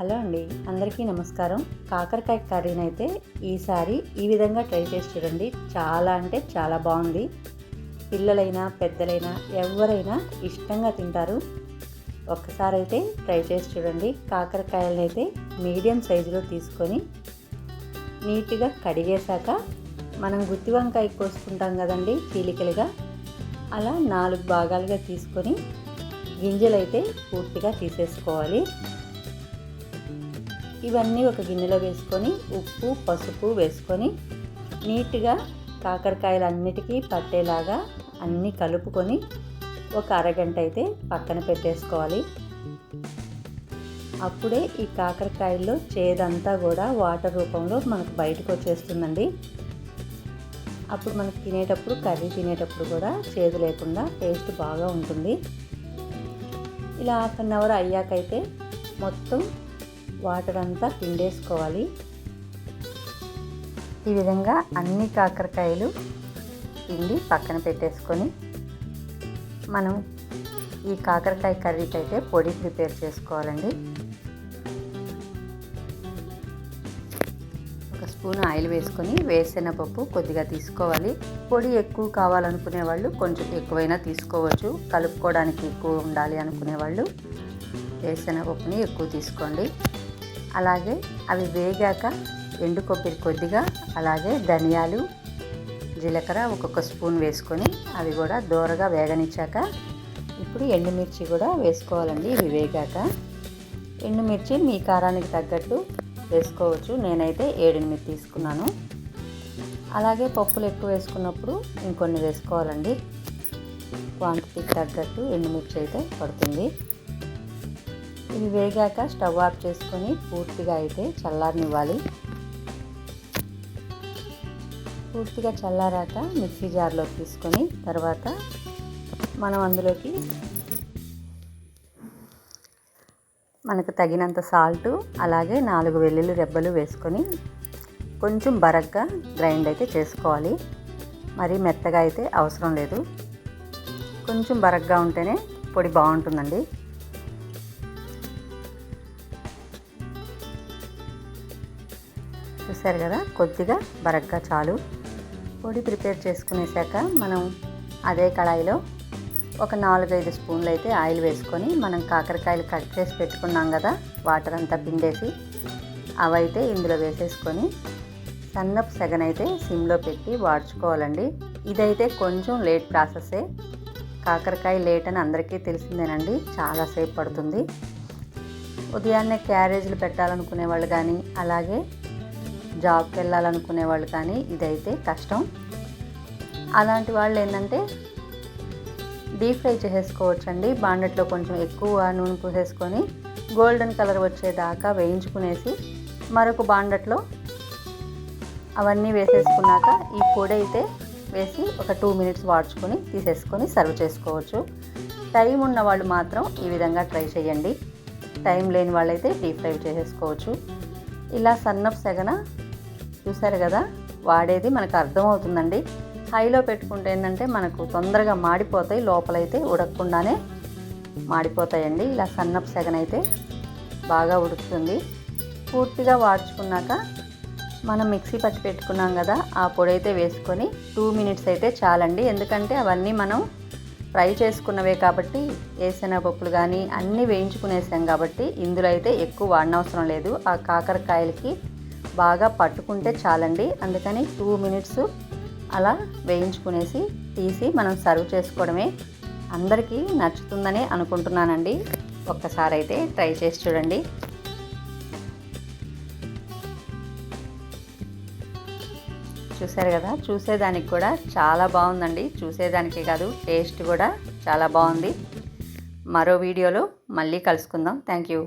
Hello అండి అందరికీ నమస్కారం. కాకరకాయ కర్రీని అయితే ఈసారి ఈ విధంగా ట్రై చేసి చూడండి. చాలా అంటే చాలా బాగుంది. పిల్లలైనా పెద్దలైనా ఎవరైనా ఇష్టంగా తింటారు. ఒక్కసారి అయితే ట్రై చేసి చూడండి. కాకరకాయలను అయితే మీడియం సైజులో తీసుకొని నీట్గా కడిగేశాక మనం గుత్తి వంకాయ కోసుకుంటాం కదండి చీలికలుగా. అలా నాలుగు భాగాలుగా తీసుకొని గింజలు అయితే పూర్తిగా తీసేసుకోవాలి. ఇవన్నీ ఒక గిన్నెలో వేసుకొని ఉప్పు పసుపు వేసుకొని నీట్గా కాకరకాయలు అన్నిటికీ పట్టేలాగా అన్నీ కలుపుకొని ఒక అరగంట అయితే పక్కన పెట్టేసుకోవాలి. అప్పుడే ఈ కాకరకాయల్లో చేదంతా కూడా వాటర్ రూపంలో మనకు బయటకు వచ్చేస్తుందండి. అప్పుడు మనకు తినేటప్పుడు కర్రీ తినేటప్పుడు కూడా చేదు లేకుండా టేస్ట్ బాగా ఉంటుంది. ఇలా హాఫ్ అన్ అవర్ అయ్యాకైతే మొత్తం వాటర్ అంతా పిండేసుకోవాలి. ఈ విధంగా అన్ని కాకరకాయలు పిండి పక్కన పెట్టేసుకొని మనం ఈ కాకరకాయ కర్రీకి అయితే పొడి ప్రిపేర్ చేసుకోవాలండి. ఒక స్పూన్ ఆయిల్ వేసుకొని వేరుశెనగపప్పు కొద్దిగా తీసుకోవాలి. పొడి ఎక్కువ కావాలనుకునే వాళ్ళు కొంచెం ఎక్కువైనా తీసుకోవచ్చు. కలుపుకోవడానికి ఎక్కువ ఉండాలి అనుకునే వాళ్ళు వేరుశెనగపప్పుని ఎక్కువ తీసుకోండి. అలాగే అవి వేగాక ఎండు కొబ్బరి కొద్దిగా అలాగే ధనియాలు జీలకర్ర ఒక్కొక్క స్పూన్ వేసుకొని అవి కూడా దూరగా వేగనిచ్చాక ఇప్పుడు ఎండుమిర్చి కూడా వేసుకోవాలండి ఇవి వేగాక. ఎండుమిర్చి మీ కారానికి తగ్గట్టు వేసుకోవచ్చు నేనైతే ఏడెనిమిది తీసుకున్నాను. అలాగే పప్పులు ఎక్కువ వేసుకున్నప్పుడు ఇంకొన్ని వేసుకోవాలండి. క్వాంటిటీకి తగ్గట్టు ఎండుమిర్చి అయితే పడుతుంది. ఇవి వేగాక స్టవ్ ఆఫ్ చేసుకొని పూర్తిగా అయితే చల్లారనివ్వాలి. పూర్తిగా చల్లారాక మిక్సీ జార్లో తీసుకొని తర్వాత మనం అందులోకి మనకు తగినంత సాల్టు అలాగే నాలుగు వెల్లుల్లి రెబ్బలు వేసుకొని కొంచెం బరగ్గా గ్రైండ్ అయితే చేసుకోవాలి. మరీ మెత్తగా అయితే అవసరం లేదు. కొంచెం బరగ్గా ఉంటేనే పొడి బాగుంటుందండి. చూసారు కదా కొద్దిగా బరగ్గా చాలు. పొడి ప్రిపేర్ చేసుకునేసాక మనం అదే కళాయిలో ఒక నాలుగైదు స్పూన్లు అయితే ఆయిల్ వేసుకొని మనం కాకరకాయలు కట్ చేసి పెట్టుకున్నాం కదా వాటర్ అంతా పిండేసి అవైతే ఇందులో వేసేసుకొని సన్నపు సెగనైతే సిమ్లో పెట్టి వాడ్చుకోవాలండి. ఇదైతే కొంచెం లేట్ ప్రాసెసే. కాకరకాయ లేట్ అని అందరికీ తెలిసిందేనండి చాలాసేపు పడుతుంది. ఉదయాన్నే క్యారేజీలు పెట్టాలనుకునే వాళ్ళు కానీ అలాగే జాబ్కి వెళ్ళాలనుకునే వాళ్ళు కానీ ఇదైతే కష్టం. అలాంటి వాళ్ళు ఏంటంటే డీప్ ఫ్రై చేసేసుకోవచ్చండి. బాండెట్లో కొంచెం ఎక్కువ నూనె పూసేసుకొని గోల్డెన్ కలర్ వచ్చేదాకా వేయించుకునేసి మరొక బాండెట్లో అవన్నీ వేసేసుకున్నాక ఈ పొడి అయితే వేసి ఒక టూ మినిట్స్ వాడ్చుకొని తీసేసుకొని సర్వ్ చేసుకోవచ్చు. టైం ఉన్న వాళ్ళు మాత్రం ఈ విధంగా ట్రై చేయండి. టైం లేని వాళ్ళైతే డీప్ ఫ్రై చేసేసుకోవచ్చు. ఇలా సన్నప్ సెగన చూసారు కదా వాడేది మనకు అర్థమవుతుందండి. హైలో పెట్టుకుంటే ఏంటంటే మనకు తొందరగా మాడిపోతాయి లోపలైతే ఉడకకుండానే మాడిపోతాయండి. ఇలా సన్నపు సెగనైతే బాగా ఉడుకుతుంది. పూర్తిగా వాడ్చుకున్నాక మనం మిక్సీ పట్టి పెట్టుకున్నాం కదా ఆ పొడి అయితే వేసుకొని టూ మినిట్స్ అయితే చాలండి. ఎందుకంటే అవన్నీ మనం ఫ్రై చేసుకున్నవే కాబట్టి వేసిన కానీ అన్నీ వేయించుకునేసాం కాబట్టి ఇందులో అయితే ఎక్కువ వాడనవసరం లేదు. ఆ కాకరకాయలకి బాగా పట్టుకుంటే చాలండి. అందుకని టూ మినిట్స్ అలా వేయించుకునేసి తీసి మనం సర్వ్ చేసుకోవడమే అందరికీ నచ్చుతుందని అనుకుంటున్నానండి. ఒక్కసారి అయితే ట్రై చేసి చూడండి. చూసారు కదా? చూసేదానికి కూడా చాలా బాగుందండి. చూసేదానికే కాదు టేస్ట్ కూడా చాలా బాగుంది. మరో వీడియోలో మళ్ళీ కలుసుకుందాం. Thank you